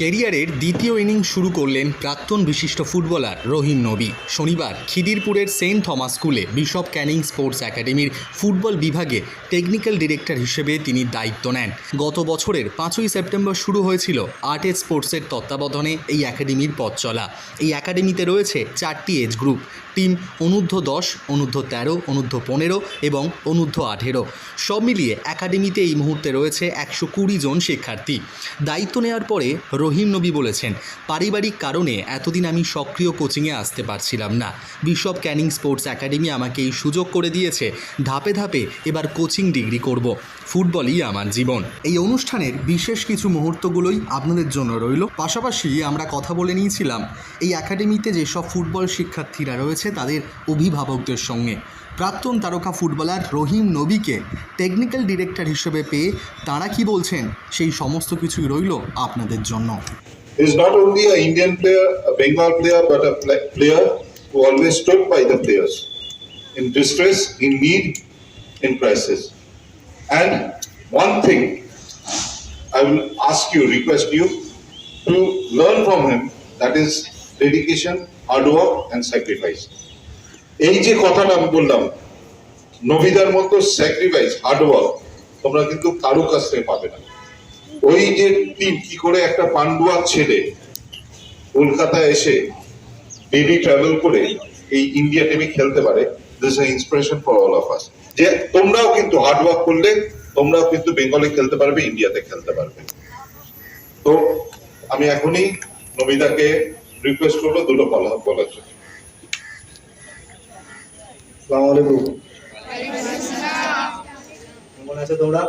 কেরিয়ারের দ্বিতীয় ইনিংস শুরু করলেন প্রাক্তন বিশিষ্ট ফুটবলার রহিম নবী। শনিবার খিদিরপুরের সেন্ট থমাস স্কুলে বিশপ ক্যানিং স্পোর্টস একাডেমির ফুটবল বিভাগে টেকনিক্যাল ডিরেক্টর হিসেবে তিনি দায়িত্ব নেন। গত বছরের পাঁচই সেপ্টেম্বর শুরু হয়েছিল আর্ট স্পোর্টসের তত্ত্বাবধানে এই একাডেমির পথ চলা। এই একাডেমিতে রয়েছে চারটি এজ গ্রুপ, টিম অনূর্ধ্ব দশ, অনূর্ধ্ব তেরো, অনূর্ধ্ব পনেরো এবং অনূর্ধ্ব আঠেরো। সব মিলিয়ে একাডেমিতে এই মুহূর্তে রয়েছে একশো কুড়ি জন শিক্ষার্থী। দায়িত্ব নেওয়ার পরে রহিম নবী বলেছেন, পারিবারিক কারণে এতদিন আমি সক্রিয় কোচিংয়ে আসতে পারছিলাম না। বিশপ ক্যানিং স্পোর্টস একাডেমি আমাকে এই সুযোগ করে দিয়েছে, ধাপে ধাপে এবার কোচিং ডিগ্রি করব। ফুটবলই আমার জীবন। এই অনুষ্ঠানের বিশেষ কিছু মুহূর্তগুলোই আপনাদের জন্য রইল। পাশাপাশি আমরা কথা বলে নিয়েছিলাম, এই একাডেমিতে যেসব ফুটবল শিক্ষার্থীরা রয়েছে, তাদের অভিভাবকদের সঙ্গে। প্রাক্তন তারকা ফুটবলার রহিম নবীকে টেকনিক্যাল ডিরেক্টর হিসেবে পেয়ে তারা কি বলছেন সেই সমস্ত কিছুই রইল আপনাদের জন্য is not only a Indian player, a Bengal player, but a player who always stood by the players in distress, in need, in crisis. And one thing I will ask you, request you to learn from him that is dedication, hard work, and sacrifice. এই যে কথাটা আমি বললাম, নবিদার মতো sacrifice hard work তোমরা কিন্তু কারও কাছ থেকে পাবে না। ওই যে টিম কি করে একটা পান্ডুয়ার ছেলে কলকাতায় এসে ডেলি ট্রাভেল করে এই ইন্ডিয়া টিমে খেলতে পারে this is inspiration for all of us যে তোমরাও কিন্তু হার্ড ওয়ার্ক করলে, তোমরাও কিন্তু বেঙ্গলে খেলতে পারবে ইন্ডিয়াতে খেলতে পারবে। তো আমি এখনই নমিতাকে রিকোয়েস্ট করব, দুটো বলা বলার জন্য। তোমরা?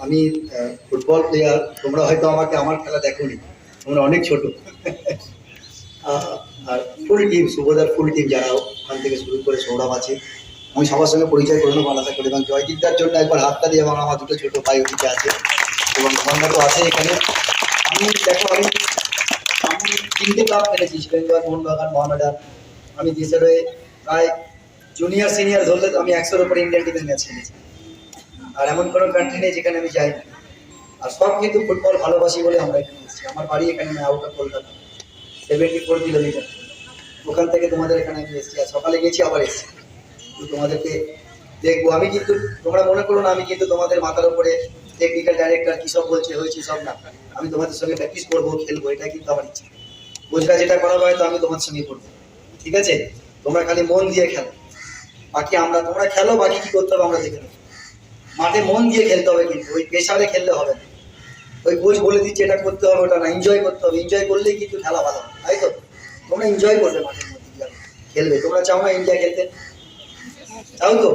আমি ফুটবল প্লেয়ার তোমরা হয়তো আমাকে, আমার খেলা দেখোনি। তোমরা অনেক ছোট। আর ফুল টিম সুবোধার ফুল টিম যারা ওখান থেকে শুরু করে সৌরভ আছে। আমি সবার সঙ্গে পরিচয় করে নেব, আলাদা করে। এবং জয়জিৎদার জন্য একবার হাতটা দিয়ে এবং আমার দুটো ছোট ভাই ওদিকে আছে। এবং ধর্মা তো আছে এখানে। আমি, দেখো, আমি তিনটে ক্লাব খেলেছি বেঙ্গল মোহনবাগান মোহামেডান আমি হয়ে প্রায় জুনিয়র সিনিয়র ধরলে আমি একশোর উপরে ইন্ডিয়ান টিমের ম্যাচ খেলেছি। আর এমন কোনো কান্ট্রি নেই যেখানে আমি যাই আর সব কিন্তু ফুটবল ভালোবাসি বলে আমরা এখানে এসেছি। আমার বাড়ি এখানে নয় out of Kolkata seventy four kilometre ওখান থেকে তোমাদের এখানে আমি এসেছি। আর সকালে গেছি, আবার এসেছি। তোমাদেরকে দেখব। আমি কিন্তু, তোমরা মনে করো না, আমি কিন্তু তোমাদের মাথার উপরে টেকনিক্যাল ডাইরেক্টর কী সব বলছে, হয়েছে সব না। আমি তোমাদের সঙ্গে প্র্যাকটিস করব, খেলব এটা কিন্তু আমার ইচ্ছা। বোঝরা যেটা করা হয়, তো আমি তোমার সঙ্গে করব। ঠিক আছে? তোমরা খালি মন দিয়ে খেলো। বাকি আমরা তোমরা খেলো বাকি কি করতে হবে আমরা দেখে মাঠে মন দিয়ে খেলতে হবে কিন্তু ওই পেশারে খেললে হবে না। ওই কোচ বলে দিচ্ছে এটা করতে হবে ওটা না এনজয় করতে হবে। এনজয় করলেই কিন্তু খেলা ভালো তাই তো? তোমরা এনজয় করবে মাঠের মধ্যে খেলবে। তোমরা চাও না ইন্ডিয়া খেলতে? চাও তো?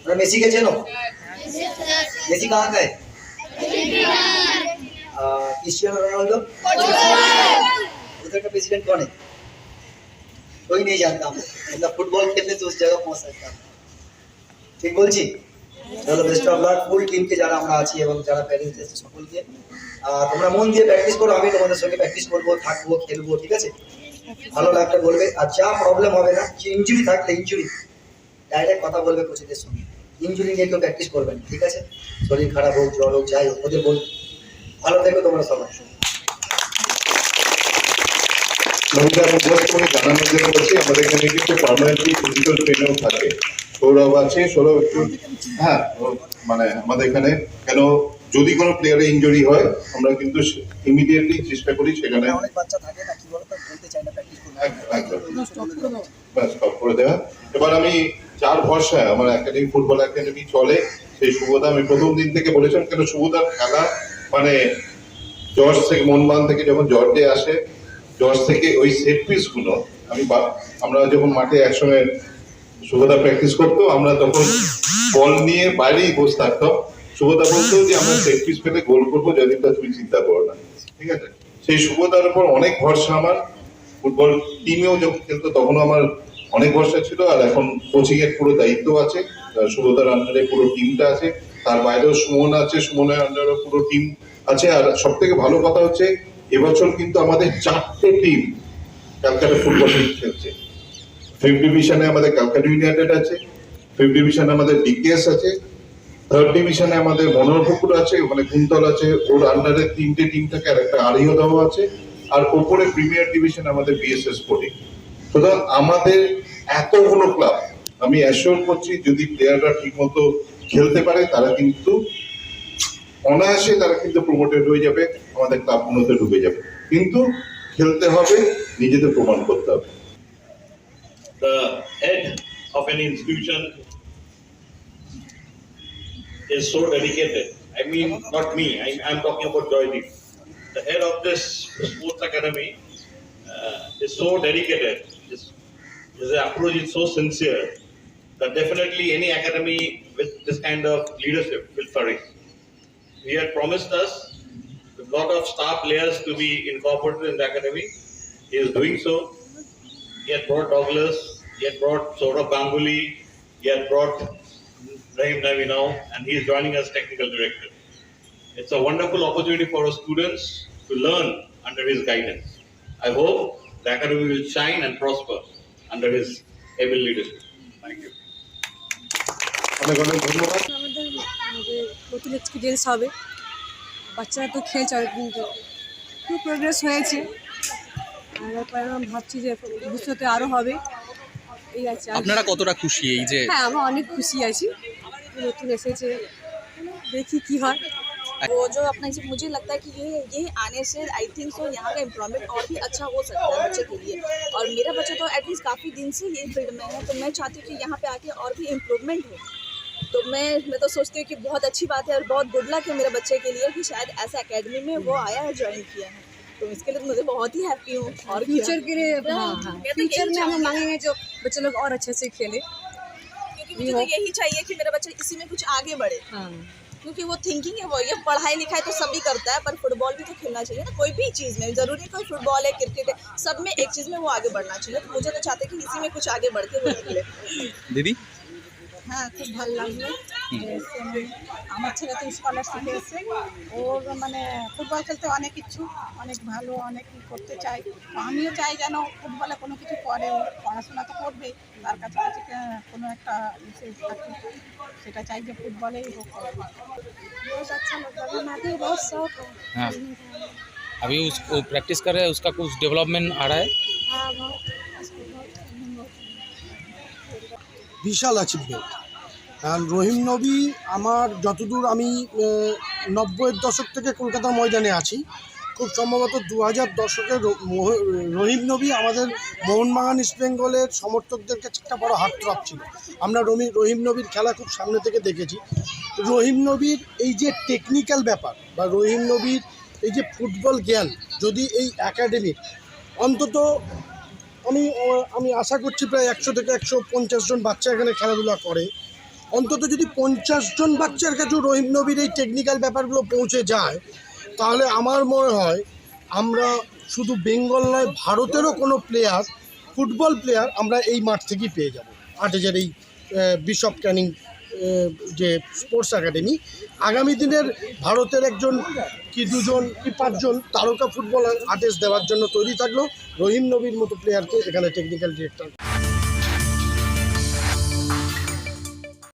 তোমরা মেসিকে চেনো? মেসি কাহা খায় ক্রিস্টিয়ানো রোনাল্ডো? ওদেরটা প্রেসিডেন্ট কনে? कोई नहीं जानता हम मतलब फुटबॉल खेलने तो उस जगह पहुंच सकता है ঠিক বলছি চলো বেস্ট অফ লাক ফুল টিমকে যারা আমরা আছি এবং যারা প্যারেন্টস আছে সকলকে আহ, তোমরা মন দিয়ে প্র্যাকটিস করো আমি তোমাদের সঙ্গে প্র্যাকটিস করবো থাকবো খেলবো ঠিক আছে ভালো লাগলে বলবে আর যা প্রবলেম হবে না যে ইঞ্জুরি থাকলে ইঞ্জুরি ডাইরেক্ট কথা বলবে কোচেদের সঙ্গে ইঞ্জুরি নিয়ে কেউ প্র্যাকটিস করবে না ঠিক আছে শরীর খারাপ হোক জ্বর হোক যাই হোক ওদের বলবে ভালো থেকো তোমরা সবাই আমি জাস্ট তোমাকে জানানোর জন্য বলছি আমাদের এখানে কিন্তু পার্মানেন্টলি ফিজিক্যাল থাকে। সৌরভ আছে সৌরভ একটু হ্যাঁ মানে আমাদের এখানে। কেন যদি কোনো প্লেয়ারের ইনজুরি হয় আমরা কিন্তু ইমিডিয়েটলি চেষ্টা করি সেখানে অনেক বাচ্চা থাকে না কি বলতো চায় না প্র্যাকটিস করতে করে দেওয়া। এবার আমি চার ভরসায় আমার একাডেমি ফুটবল একাডেমি চলে। সেই সুবোধা আমি প্রথম দিন থেকে বলেছিলাম কেন সুবোধার খেলা মানে জর্জ থেকে মনবান থেকে যখন জর্জে আসে জর্জ থেকে ওই সেট পিসগুলো, আমি আমরা যখন মাঠে একসঙ্গে সুবোধা প্র্যাকটিস করতো, আমরা তখন বল নিয়ে বাইরেই বসে থাকতাম। সুবোধা বলতো যে, আমরা সেট পিস পেলে গোল করব যদি তা তুমি চিন্তা করো না। ঠিক আছে? সেই সুবোধার উপর অনেক ভরসা আমার। ফুটবল টিমেও যখন খেলতো তখন আমার অনেক ভরসা ছিল, আর এখন কোচিং এর পুরো দায়িত্ব আছে। সুবোধার আন্ডারে পুরো টিমটা আছে। তার বাইরেও সুমন আছে, সুমনের আন্ডারে পুরো টিম আছে। আর সব থেকে ভালো কথা হচ্ছে এবছর কিন্তু আমাদের চারটে টিম ক্যালকাটা ফুটবল টিম খেলছে। ফিফথ ডিভিশনে আমাদের ক্যালকাটা ইউনাইটেড আছে ফিফথ ডিভিশনে আমাদের ডিকেএস আছে থার্ড ডিভিশনে আমাদের মনোহরপুকুর আছে, ওখানে কুন্তল আছে, ওর আন্ডারে তিনটে টিম থাকে আর একটা আড়িয়দাও আছে, আর ওপরে প্রিমিয়ার ডিভিশন আমাদের বিএসএস স্পোর্টিং সুতরাং আমাদের এতগুলো ক্লাব আমি অ্যাসিওর করছি যদি প্লেয়াররা ঠিকমতো খেলতে পারে, তারা কিন্তু অনায়াসে তারা কিন্তু প্রমোটেড হয়ে যাবে আমাদের ক্লাবগুলোতে ঢুকে যাবে কিন্তু খেলতে হবে নিজেদের প্রমাণ করতে হবে the head of an institution is so dedicated. I mean, not me, I, I'm talking about Joydeep. The head of this sports academy uh, is so dedicated, his, his approach is so sincere that definitely any academy with this kind of leadership will flourish. He had promised us a lot of star players to be incorporated in the academy. He is doing so. He had brought Douglas, he had brought Saurabh Ganguly, he had brought Rahim Navi now, and he is joining as technical director. It's a wonderful opportunity for our students to learn under his guidance. I hope the academy will shine and prosper under his able leadership. Thank you. অনেক অনেক ধন্যবাদ আমাদের আমাদের নতুন experience হবে বাচ্চারা তো খেলছে অনেকদিন তো খুব প্রোগ্রেস হয়েছে আর এরপরে আমি ভাবছি যে ভবিষ্যতে আরও হবে এই আছে আর- আপনারা কতটা খুশি এই যে হ্যাঁ আমরা অনেক খুশি আছি নতুন এসেছে দেখি কি হয় वो जो अपना इसे मुझे लगता है कि ये ये आने से आई थिंक सो यहाँ का एम्प्लॉयमेंट और भी अच्छा हो सकता है बच्चे के लिए और मेरा बच्चा तो एटलीस्ट काफ़ी दिन से ये फील्ड में है तो मैं चाहती हूँ कि यहाँ पे आके और भी इम्प्रूवमेंट हो तो मैं मैं तो सोचती हूँ कि बहुत अच्छी बात है और बहुत गुड लक है मेरे बच्चे के लिए कि शायद ऐसे एकेडमी में वो आया है ज्वाइन किया है। तो इसके लिए मुझे बहुत ही हैप्पी हूँ और फ्यूचर के लिए हाँ हाँ तो फ्यूचर में हम मांगेंगे जो बच्चे लोग और अच्छे से खेले। क्योंकि मुझे तो यही चाहिए कि मेरा बच्चा इसी में कुछ आगे बढ़े। हाँ। क्योंकि वो थिंकिंग है वो ये पढ़ाई लिखाई तो सभी करता है पर फुटबॉल भी तो खेलना चाहिए ना कोई भी चीज़ में। ज़रूरी नहीं कोई फुटबॉल है क्रिकेट है सब में एक चीज़ में वो आगे बढ़ना चाहिए। तो मुझे तो चाहते हैं कि इसी में कुछ आगे बढ़ के वो निकले। দিদি হ্যাঁ খুব ভালো লাগলো যে এসে মানে আমার ছেলে তো স্কলারশিপে এসে ওর মানে ফুটবল খেলতে অনেক ইচ্ছু অনেক ভালো অনেক ই করতে চাই তো আমিও চাই যেন ফুটবলে কোনো কিছু করে ও পড়াশোনা তো করবে তার কাছে কাছে কে- কোনো একটা ইসে থাকে সেটা চাই যে ফুটবলেই হোক बहुत अच्छा लगता है मैं भी बहुत शौक है हाँ अभी उसको प्रैक्टिस कर रहे हैं उसका कुछ डेवलपमेंट आ रहा है हाँ बहुत उसको बहुत बहुत বিশাল অ্যাচিভমেন্ট কারণ রহিম নবী আমার যতদূর আমি নব্বইয়ের দশক থেকে কলকাতা ময়দানে আছি, খুব সম্ভবত দু হাজার দশকের র- রহিম নবী আমাদের মোহনবাগান, ইস্ট বেঙ্গলের সমর্থকদের কাছে একটা বড় হাতট্রপ ছিল। আমরা রমি, রহিম নবীর খেলা খুব সামনে থেকে দেখেছি। রহিম নবীর এই যে টেকনিক্যাল ব্যাপার বা রহিম নবীর এই যে ফুটবল জ্ঞান, যদি এই একাডেমির অন্তত আমি আমি আশা করছি প্রায় একশো থেকে একশো পঞ্চাশ জন বাচ্চা এখানে খেলাধুলা করে। অন্তত যদি পঞ্চাশ জন বাচ্চার কাছেও রহিম নবীর এই টেকনিক্যাল ব্যাপারগুলো পৌঁছে যায়, তাহলে আমার মনে হয় আমরা শুধু বেঙ্গল নয়, ভারতেরও কোনো প্লেয়ার ফুটবল প্লেয়ার আমরা এই মাঠ থেকেই পেয়ে যাব। আটেজের এই বিশপ ক্যানিং যে স্পোর্টস একাডেমি আগামী দিনের ভারতের একজন কি দুজন, কি পাঁচজন তারকা ফুটবলার আর্টিস্ট দেওয়ার জন্য তৈরি থাকলেও রহিম নবীর মতো প্লেয়ারকে এখানে টেকনিক্যাল ডিরেক্টর